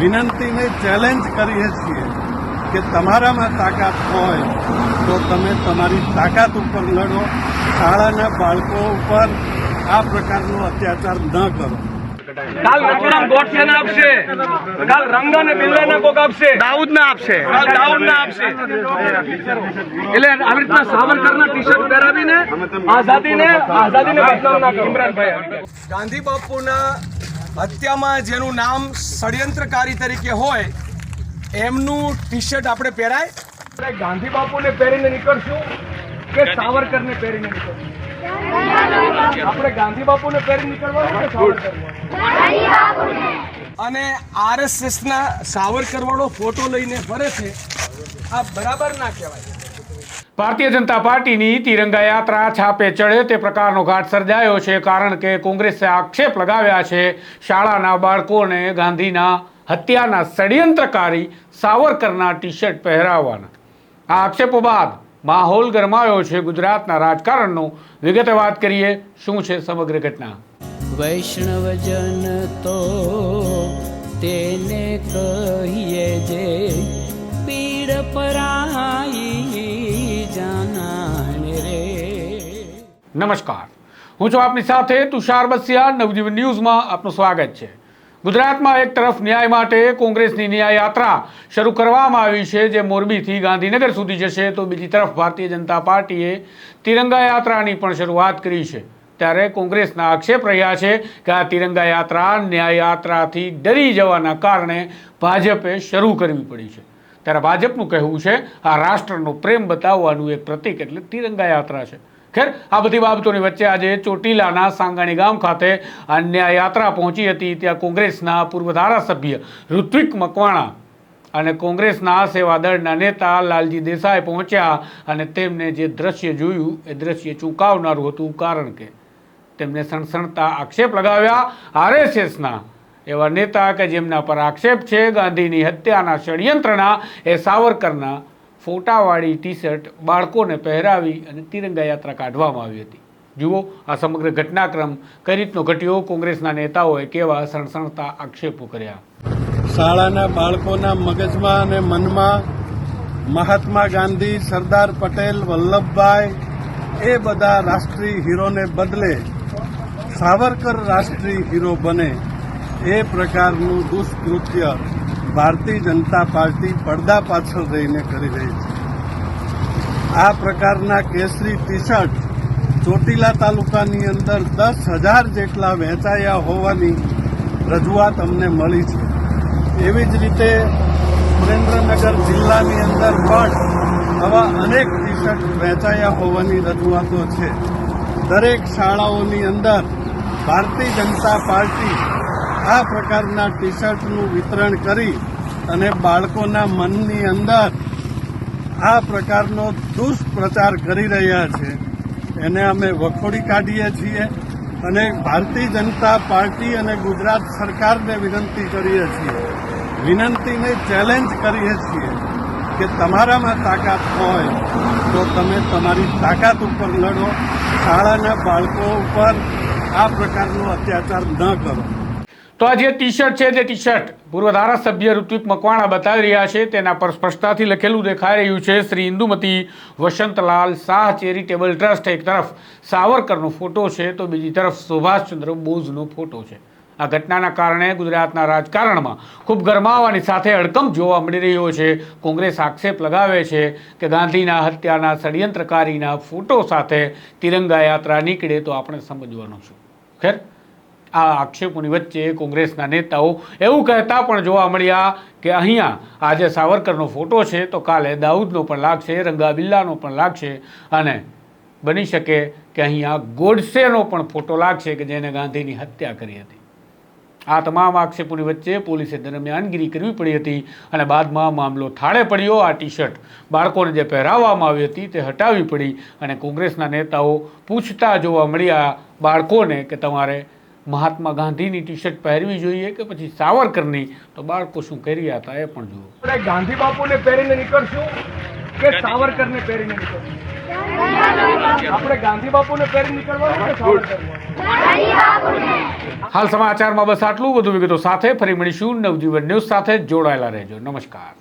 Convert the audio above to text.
વિનંતીને ચેલેન્જ કરીએ છીએ કે તમારામાં તાકાત હોય તો તમે તમારી તાકાત ઉપર લડો શાળાના બાળકો ઉપર આ પ્રકારનો અત્યાચાર ન કરો. કાલ રઘુરામ ગોડસેને આપશે. કાલ રંગાને બિલ્લાને કોક આપશે. દાઉદ ને આપશે. કાલ દાઉદને આપશે. એટલે આવી રીતના સાવરકરના ટી શર્ટ પહેરાવીને આઝાદી ને આઝાદી ને બદલાવ ના કરો. ઇમરાનભાઈ. ગાંધી બાપુના હત્યામાં જેનું નામ ષડયંત્રકારી તરીકે હોય એમનું ટી શર્ટ આપણે પહેરાય. ગાંધી બાપુને પહેરીને નીકળશું કે સાવરકરને પહેરીને નીકળશું? આપણે ગાંધી બાપુને પહેરી નીકળવાનું કે સાવરકરને? અને આરએસએસ ના સાવરકર વાળો ફોટો લઈને ફરે છે. આ બરાબર ના કહેવાય. ભારતીય જનતા પાર્ટીની તિરંગા યાત્રા છાપે ચડે તે પ્રકારનો ઘાટ સર્જાયો છે કારણ કે કોંગ્રેસે આક્ષેપ લગાવ્યા છે. શાળાના બાળકોને ગાંધીના હત્યાના ષડયંત્રકારી સાવરકરના ટી શર્ટ પહેરાવવાના. આ આક્ષેપો બાદ માહોલ ગરમાયો છે ગુજરાતના રાજકારણનો. વિગતે વાત કરીએ, શું છે સમગ્ર ઘટના? વૈષ્ણવજન તો તેને કહીએ જે પીડ પરાઈ નમસ્કાર. હું છું આપની સાથે તુષાર બસિયા. નવજીવન ન્યૂઝમાં આપનું સ્વાગત છે. ગુજરાતમાં એક તરફ ન્યાય માટે કોંગ્રેસની ન્યાય યાત્રા શરૂ કરવામાં આવી છે, જે મોરબીથી ગાંધીનગર સુધી જશે, તો બીજી તરફ ભારતીય જનતા પાર્ટીએ તિરંગા યાત્રાની પણ શરૂઆત કરી છે. ત્યારે કોંગ્રેસના આક્ષેપ રહ્યા છે કે આ તિરંગા યાત્રા ન્યાય યાત્રાથી ડરી જવાના કારણે ભાજપે શરૂ કરવી પડી છે. ત્યારે ભાજપનું કહેવું છે, આ રાષ્ટ્રનો પ્રેમ બતાવવાનું એક પ્રતીક એટલે તિરંગા યાત્રા છે. ખેર, આ બધી બાબતોની વચ્ચે આજે ચોટીલાના સાંગાણી ગામ ખાતે અન્યાય યાત્રા પહોંચી હતી. ત્યાં કોંગ્રેસના પૂર્વ ધારાસભ્ય ઋત્વિક મકવાણા અને કોંગ્રેસના સેવાદળના નેતા લાલજી દેસાઈ પહોંચ્યા અને તેમને જે દ્રશ્ય જોયું, એ દ્રશ્ય ચૂંકાવનારું હતું. કારણ કે તેમને સણસણતા આક્ષેપ લગાવ્યા. આરએસએસના એવા નેતા કે જેમના પર આક્ષેપ છે, ગાંધીની હત્યાના ષડયંત્રના, એ સાવરકરના ફોટાવાળી ટી શર્ટ બાળકોને પહેરાવી અને તિરંગા યાત્રા કાઢવામાં આવી હતી. જુઓ, આ સમગ્ર ઘટનાક્રમ કઈ રીતનો ઘટ્યો? કોંગ્રેસના નેતાઓએ કેવા સણસણતા આક્ષેપો કર્યા? શાળાના બાળકોના મગજમાં અને મનમાં મહાત્મા ગાંધી, સરદાર પટેલ, વલ્લભભાઈ, એ બધા રાષ્ટ્રીય હીરોને બદલે સાવરકર રાષ્ટ્રીય હીરો બને એ પ્રકારનું દુષ્કૃત્ય ભારતીય જનતા પાર્ટી પડદા પાછળ રહીને કરી રહી છે. આ પ્રકારના કેસરી ટી શર્ટ ચોટીલા તાલુકાની અંદર દસ હજાર જેટલા વહેંચાયા હોવાની રજૂઆત અમને મળી છે. એવી જ રીતે સુરેન્દ્રનગર જિલ્લાની અંદર પણ આવા અનેક ટી શર્ટ વહેંચાયા હોવાની રજૂઆતો છે. દરેક શાળાઓની અંદર ભારતીય જનતા પાર્ટી આ પ્રકારના ટી શર્ટનું વિતરણ કરી અને બાળકોના મનની અંદર આ પ્રકારનો દુષ્પ્રચાર કરી રહ્યા છે. એને અમે વખોડી કાઢીએ છીએ અને ભારતીય જનતા પાર્ટી અને ગુજરાત સરકારને વિનંતી કરીએ છીએ. વિનંતીને ચેલેન્જ કરીએ છીએ કે તમારામાં તાકાત હોય તો તમે તમારી તાકાત ઉપર લડો. શાળાના બાળકો ઉપર આ પ્રકારનો અત્યાચાર ન કરો. તો આ જે ટી શર્ટ છે જે ટી શર્ટ પૂર્વ ધારાસભ્ય ઋત્વિક મકવાણા બતાવી રહ્યા છે. તેના પર સ્પષ્ટતાથી લખેલું દેખાઈ રહ્યું છે. શ્રી ઇન્દુમતી વસંતલાલ શાહ ચેરિટેબલ ટ્રસ્ટ એક તરફ સાવરકરનો ફોટો છે તો બીજી તરફ સુભાષચંદ્ર બોઝનો ફોટો છે. આ ઘટનાના કારણે ગુજરાતના રાજકારણમાં ખૂબ ગરમાવાની સાથે અડકમ જોવા મળી રહ્યો છે. કોંગ્રેસ આક્ષેપ લગાવે છે કે ગાંધીના હત્યાના ષડયંત્રકારીના ફોટો સાથે તિરંગા યાત્રા નીકળે તો આપણે સમજવાનું છું. ખેર? આ આક્ષેપોની વચ્ચે કોંગ્રેસના નેતાઓ એવું કહેતા પણ જોવા મળ્યા કે અહીંયા આજે સાવરકરનો ફોટો છે તો કાલે દાઉદનો પણ લાગશે, રંગાબિલ્લાનો પણ લાગશે અને બની શકે કે અહીંયા ગોડસેનો પણ ફોટો લાગશે કે જેને ગાંધીની હત્યા કરી હતી. આ તમામ આક્ષેપોની વચ્ચે પોલીસે દરમિયાનગીરી કરવી પડી હતી અને બાદમાં મામલો થાળે પડ્યો. આ ટી શર્ટ બાળકોને જે પહેરાવવામાં આવી હતી તે હટાવવી પડી અને કોંગ્રેસના નેતાઓ પૂછતા જોવા મળ્યા બાળકોને કે તમારે મહાત્મા ગાંધીની ટી શર્ટ પહેરવી જોઈએ કે પછી સાવરકરની? તો બાળકો શું કરી હતા એ પણ જુઓ. આપણે ગાંધી બાપુને પહેરીને નીકળશું કે સાવરકરને પહેરીને નીકળશું? આપણે ગાંધી બાપુને પહેરીને નીકળવાનું હાલ સમાચારમાં બસ આટલું. વધુ વિગતો સાથે ફરી મળીશું. નવજીવન ન્યૂઝ સાથે જોડાયેલા રહેજો. નમસ્કાર.